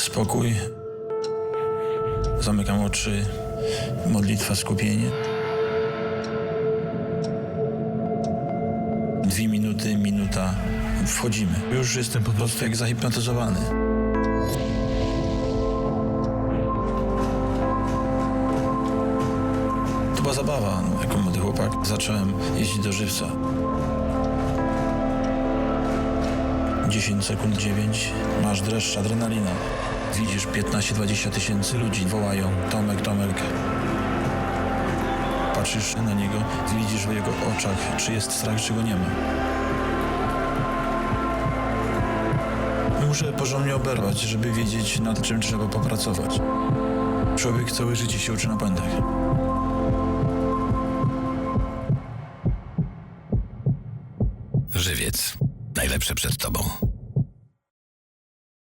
spokój. Zamykam oczy. Modlitwa, skupienie. Dwie minuty, minuta. Wchodzimy. Już jestem po prostu jak zahipnotyzowany. To była zabawa, no, jako młody chłopak. Zacząłem jeździć do żywca. 10 sekund, 9. Masz dreszcz, adrenalina. Widzisz 15-20 tysięcy ludzi wołają Tomek, Tomek. Patrzysz na niego, widzisz w jego oczach, czy jest strach, czy go nie ma. Muszę porządnie oberwać, żeby wiedzieć, nad czym trzeba popracować. Człowiek całe życie się uczy na błędach. Żywiec. Najlepsze przed tobą.